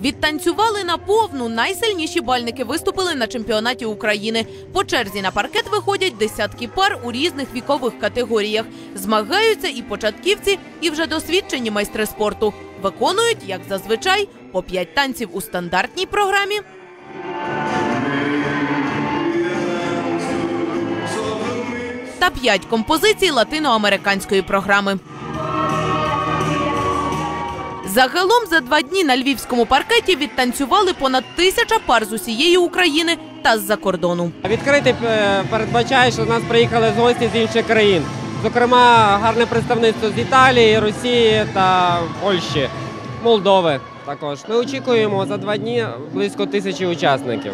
Відтанцювали на повну. Найсильніші бальники виступили на чемпіонаті України. По черзі на паркет виходять десятки пар у різних вікових категоріях. Змагаються і початківці, і вже досвідчені майстри спорту. Виконують, як зазвичай, по п'ять танців у стандартній програмі. Та п'ять композицій латиноамериканської програми. Загалом за два дні на львівському паркеті відтанцювали понад тисяча пар з усієї України та з-за кордону. Відкритий е, передбачає, що до нас приїхали з гості з інших країн. Зокрема, гарне представництво з Італії, Росії та Польщі, Молдови також. Ми очікуємо за два дні близько тисячі учасників.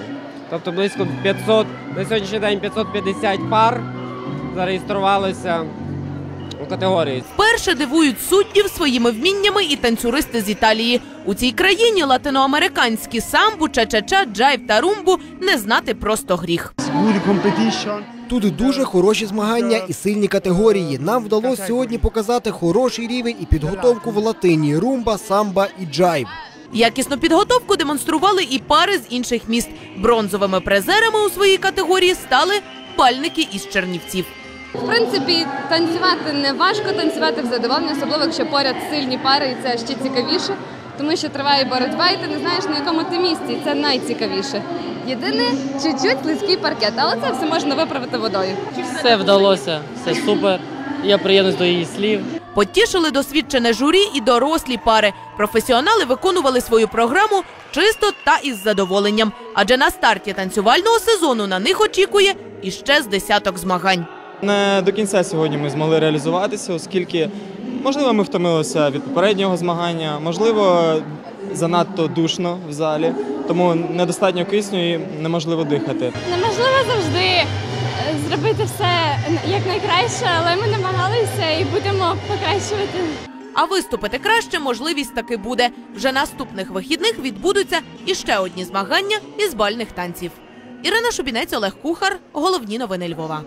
Тобто близько 500, на сьогоднішній день 550 пар зареєструвалося у категорії. Вперше дивують суддів своїми вміннями і танцюристи з Італії. У цій країні латиноамериканські самбу, ча-ча-ча, джайв та румбу не знати просто гріх. Тут дуже хороші змагання і сильні категорії. Нам вдалося сьогодні показати хороший рівень і підготовку в латині румба, самба і джайв. Якісну підготовку демонстрували і пари з інших міст. Бронзовими призерами у своїй категорії стали пальники із Чернівців. В принципі, танцювати не важко, танцювати в задоволення, особливо якщо поряд сильні пари, і це ще цікавіше, тому що триває боротьба, і ти не знаєш на якому ти місці. і Це найцікавіше. Єдине, чуть-чуть слизький паркет, але це все можна виправити водою. Все вдалося, все супер. Я приєднуюсь до її слів. Потішили досвідчене журі і дорослі пари. Професіонали виконували свою програму чисто та із задоволенням. Адже на старті танцювального сезону на них очікує іще з десяток змагань. Не до кінця сьогодні ми змогли реалізуватися, оскільки можливо ми втомилися від попереднього змагання, можливо, занадто душно в залі, тому недостатньо кисню і неможливо дихати. Неможливо завжди е, зробити все якнайкраще, але ми намагалися і будемо покращувати. А виступити краще можливість таки буде. Вже наступних вихідних відбудуться іще одні змагання із бальних танців. Ірина Шубінець, Олег Кухар. Головні новини Львова.